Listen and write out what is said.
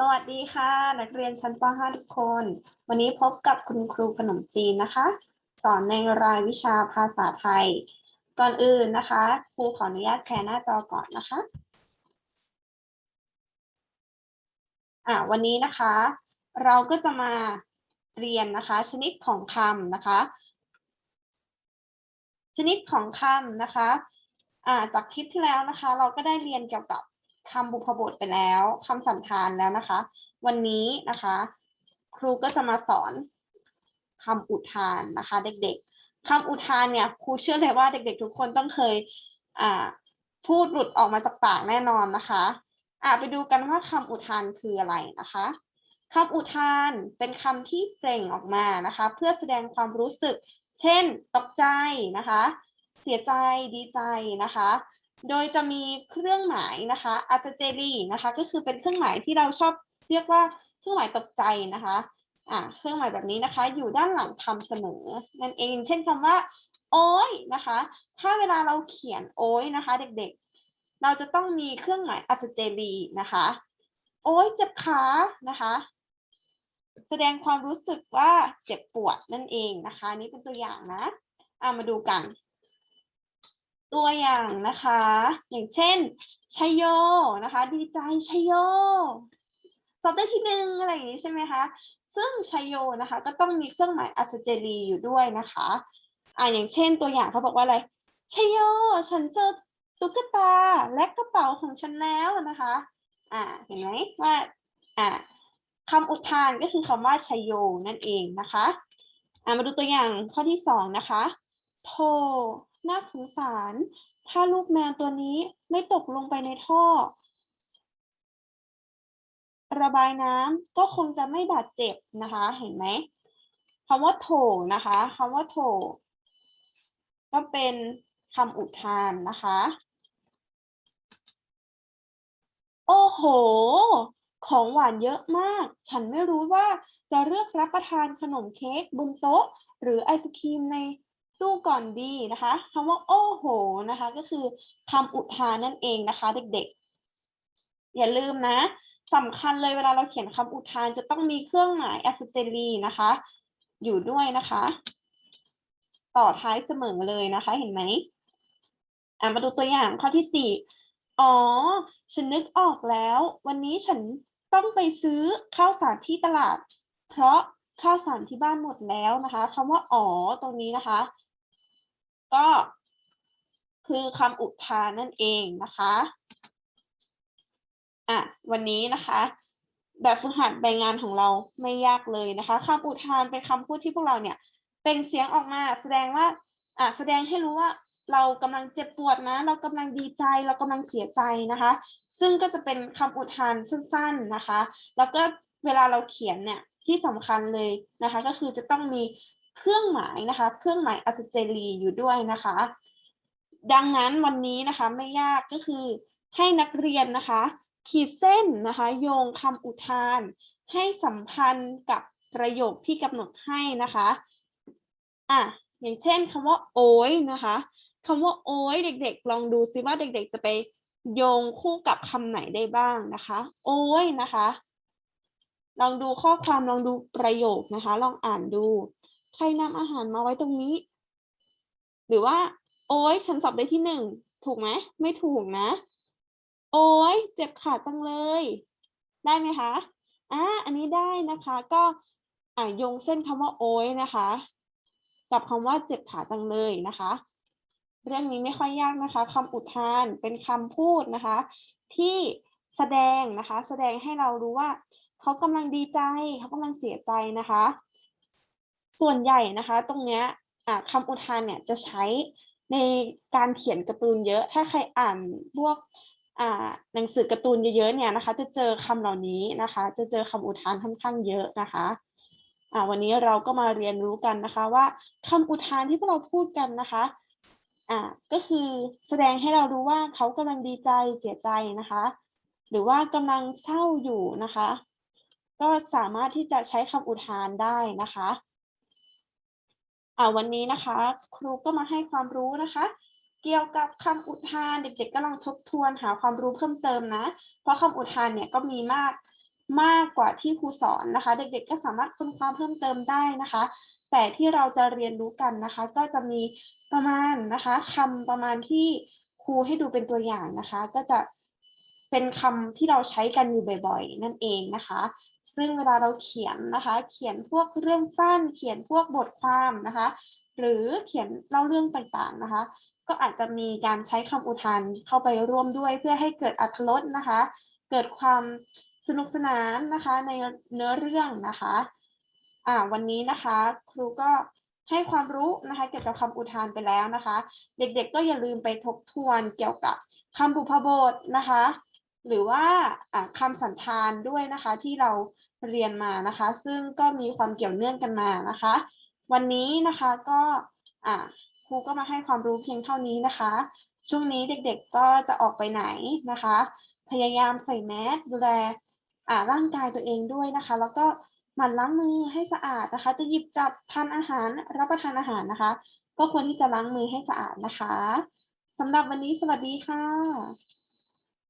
สวัสดีค่ะ นักเรียนชั้นป .5 ทุกคน วันนี้พบกับคุณครูขนมจีนนะคะ สอนในรายวิชาภาษาไทย ก่อนอื่นนะคะ ครูขออนุญาตแชร์หน้าจอก่อนนะคะอ่าวันนี้นะคะ เราก็จะมาเรียนนะคะ ชนิดของคำนะคะ ชนิดของคำนะคะอ่าจากคลิปที่แล้วนะคะ เราก็ได้เรียนเกี่ยวกับ คำบุพบทไปแล้วคำสันธานแล้วนะคะ วันนี้นะคะ ครูก็จะมาสอนคำอุทานนะคะ เด็กๆคำอุทานเนี่ยครูเชื่อเลยว่าเด็กๆ ทุกคนต้องเคยอ่าพูดหลุดออกมาจากปากแน่นอนนะคะอ่าไปดูกันว่าคำอุทานคืออะไรนะคะคำอุทานเป็นคำที่เปล่งออกมานะคะ เพื่อแสดงความรู้สึก เช่น ตกใจนะคะ เสียใจดีใจนะคะ โดยจะมีเครื่องหมายนะคะอาจจะเจลีนะคะ ก็คือเป็นเครื่องหมายที่เราชอบเรียกว่าเครื่องหมายตกใจนะคะอ่าเครื่องหมายแบบนี้นะคะ อยู่ด้านหลังคำเสนอนั่นเอง เช่นคำว่า โอ้ยนะคะ ถ้าเวลาเราเขียนโอ้ยนะคะ เด็กๆ เราจะต้องมีเครื่องหมายอัศเจลีนะคะ โอ้ยเจ็บขานะคะ แสดงความรู้สึกว่าเจ็บปวดนั่นเองนะคะ นี่เป็นตัวอย่างนะอ่ามาดูกัน ตัวอย่างนะคะ อย่างเช่นชัยโยนะคะ ดีใจชัยโยสอบได้ที่หนึ่งอะไรอย่างนี้ใช่ไหมคะซึ่งชัยโยนะคะ ก็ต้องมีเครื่องหมายอัศเจรีอยู่ด้วยนะคะอ่าอย่างเช่นตัวอย่างเขาบอกว่าอะไรชัยโย ฉันเจอตุ๊กตาและกระเป๋าของฉันแล้วนะคะ อ่าเห็นไหมว่าอ่าคำอุทานก็คือคำว่าชัยโยนั่นเองนะคะอ่ามาดูตัวอย่างข้อที่สองนะคะโท น่าสงสาร ถ้าลูกแมวตัวนี้ไม่ตกลงไปในท่อ ระบายน้ำก็คงจะไม่บาดเจ็บนะคะ เห็นไหมคำว่าโถนะคะคำว่าโถก็เป็นคำอุทานนะคะ โอ้โห ของหวานเยอะมาก ฉันไม่รู้ว่าจะเลือกรับประทานขนมเค้กบนโต๊ะ หรือไอศครีมใน ตู้ก่อนดีนะคะคำว่าโอ้โหนะคะ ก็คือคำอุทานนั่นเองนะคะ เด็กๆ อย่าลืมนะสำคัญเลยเวลาเราเขียนคำอุทานจะต้องมีเครื่องหมาย a อ j เจลีนะคะ อยู่ด้วยนะคะ ต่อท้ายเสมอเลยนะคะ เห็นไหมอ่ามาดูตัวอย่างข้อที่สี่อ๋อ ฉันนึกออกแล้ว วันนี้ฉันต้องไปซื้อข้าวสารที่ตลาด เพราะข้าวสารที่บ้านหมดแล้วนะคะคำว่าอ๋อตรงนี้นะคะ ก็คือคำอุทานนั่นเองนะคะอะวันนี้นะคะแบบฝึกหัดใบงานของเราไม่ยากเลยนะคะคำอุทานเป็นคำพูดที่พวกเราเนี่ยเป็นเสียงออกมาแสดงว่าอะแสดงให้รู้ว่าเรากำลังเจ็บปวดนะ เรากำลังดีใจ เรากำลังเสียใจนะคะ ซึ่งก็จะเป็นคำอุทานสั้น ๆนะคะ แล้วก็เวลาเราเขียนเนี่ยที่สำคัญเลยนะคะ ก็คือจะต้องมี เครื่องหมายนะคะ เครื่องหมายอัศเจรีอยู่ด้วยนะคะ ดังนั้นวันนี้นะคะไม่ยากก็คือให้นักเรียนนะคะ ขีดเส้นนะคะ โยงคำอุทาน ให้สัมพันธ์กับประโยคที่กำหนดให้นะคะอะอย่างเช่นคำว่าโอ้ยนะคะคำว่าโอ้ยเด็ก ๆ ลองดูซิว่าเด็ก ๆ จะไปโยงคู่กับคำไหนได้บ้างนะคะ โอ้ยนะคะ ลองดูข้อความลองดูประโยคนะคะ ลองอ่านดู ใครนำอาหารมาไว้ตรงนี้ หรือว่า โอ้ยฉันสอบได้ที่หนึ่งถูกไหมไม่ถูกนะ โอ้ยเจ็บขาจังเลย ได้ไหมคะอ่าอันนี้ได้นะคะ ก็อ่ายงเส้นคำว่าโอ้ยนะคะ กับคำว่าเจ็บขาจังเลยนะคะ เรื่องนี้ไม่ค่อยยากนะคะคำอุทานเป็นคำพูดนะคะ ที่แสดงนะคะ แสดงให้เรารู้ว่าเขากำลังดีใจเขากำลังเสียใจนะคะ ส่วนใหญ่นะคะ ตรงเนี้ยคำอุทานเนี่ยจะใช้ในการเขียนการ์ตูนเยอะ ถ้าใครอ่านพวกหนังสือการ์ตูนเยอะๆเนี่ยนะคะ จะเจอคำเหล่านี้นะคะ จะเจอคำอุทานค่อนข้างเยอะนะคะวันนี้เราก็มาเรียนรู้กันนะคะว่าคำอุทานที่พวกเราพูดกันนะคะอ่าก็คือแสดงให้เรารู้ว่าเขากำลังดีใจเสียใจนะคะ หรือว่ากำลังเศร้าอยู่นะคะ ก็สามารถที่จะใช้คำอุทานได้นะคะ วันนี้นะคะ ครูก็มาให้ความรู้นะคะ เกี่ยวกับคำอุทานเด็กๆก็ลองทบทวนหาความรู้เพิ่มเติมนะ เพราะคำอุทานเนี่ยก็มีมากมากกว่าที่ครูสอนนะคะ เด็กๆก็สามารถค้นคว้าเพิ่มเติมได้นะคะ แต่ที่เราจะเรียนรู้กันนะคะ ก็จะมีประมาณนะคะคำประมาณที่ครูให้ดูเป็นตัวอย่างนะคะ ก็จะ เป็นคำที่เราใช้กันอยู่บ่อยๆ นั่นเองนะคะ ซึ่งเวลาเราเขียนนะคะ เขียนพวกเรื่องสั้น เขียนพวกบทความนะคะ หรือเขียนเล่าเรื่องต่างๆนะคะ ก็อาจจะมีการใช้คำอุทานเข้าไปร่วมด้วยเพื่อให้เกิดอรรถรสนะคะ เกิดความสนุกสนานนะคะในเนื้อเรื่องนะคะอ่าวันนี้นะคะ ครูก็ให้ความรู้นะคะเกี่ยวกับคำอุทานไปแล้วนะคะ เด็กๆก็อย่าลืมไปทบทวนเกี่ยวกับคำบุพบทนะคะ หรือว่าอ่าคำสันธานด้วยนะคะที่เราเรียนมานะคะ ซึ่งก็มีความเกี่ยวเนื่องกันมานะคะ วันนี้นะคะก็ครูก็มาให้ความรู้เพียงเท่านี้นะคะ ช่วงนี้เด็กๆก็จะออกไปไหนนะคะ พยายามใส่แมสดูแลร่างกายตัวเองด้วยนะคะ แล้วก็หมั่นล้างมือให้สะอาดนะคะ จะหยิบจับทานอาหารรับประทานอาหารนะคะ ก็ควรที่จะล้างมือให้สะอาดนะคะสำหรับวันนี้สวัสดีค่ะ